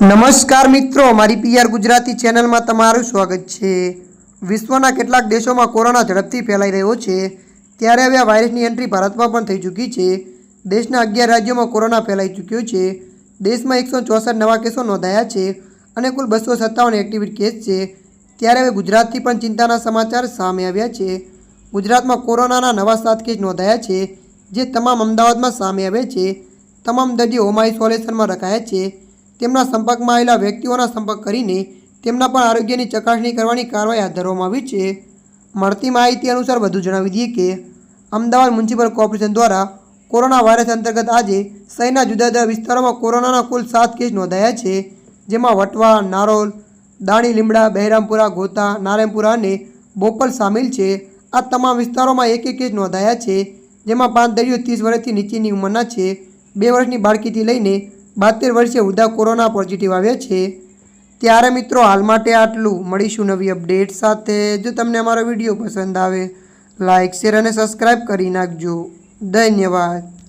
નમસ્કાર મિત્રો મારી પીઆર ગુજરાતી ચેનલમાં તમારું સ્વાગત છે. વિશ્વના કેટલાક દેશોમાં કોરોના ઝડપથી ફેલાઈ રહ્યો છે. ત્યારે હવે આ વાયરસની એન્ટ્રી ભારતમાં પણ થઈ ચૂકી છે. દેશના અગિયાર રાજ્યોમાં કોરોના ફેલાઈ ચૂક્યો છે. દેશમાં એકસો ચોસઠ નવા કેસો નોંધાયા છે અને કુલ બસો સત્તાવન એક્ટિવિટ કેસ છે. ત્યારે હવે ગુજરાતથી પણ ચિંતાના સમાચાર સામે આવ્યા છે. ગુજરાતમાં કોરોનાના નવા સાત કેસ નોંધાયા છે, જે તમામ અમદાવાદમાં સામે આવ્યા છે. તમામ દર્દીઓ હોમ આઇસોલેશનમાં રખાયા છે. તેમના સંપર્કમાં આવેલા વ્યક્તિઓના સંપર્ક કરીને તેમના પણ આરોગ્યની ચકાસણી કરવાની કાર્યવાહી હાથ ધરવામાં આવી છે. મળતી માહિતી અનુસાર વધુ જણાવી દઈએ કે, અમદાવાદ મ્યુનિસિપલ કોર્પોરેશન દ્વારા કોરોના વાયરસ અંતર્ગત આજે શહેરના જુદા જુદા વિસ્તારોમાં કોરોનાના કુલ સાત કેસ નોંધાયા છે, જેમાં વટવા, નારોલ, દાણી, લીમડા, બહેરામપુરા, ગોતા નારાયણપુરા અને બોપલ સામેલ છે. આ તમામ વિસ્તારોમાં એક એક કેસ નોંધાયા છે, જેમાં પાંચ દર્દીઓ ત્રીસ વર્ષથી નીચેની ઉંમરના છે. બે વર્ષની બાળકીથી લઈને બાતેર વર્ષીય ઉદા કોરોના પોઝિટિવ આવ્યા છે. ત્યારે મિત્રો હાલ માટે આટલું. મળીશું નવી અપડેટ સાથે. જો તમને અમારો વીડિયો પસંદ આવે લાઇક શેર અને સબસ્ક્રાઈબ કરી નાખજો. ધન્યવાદ.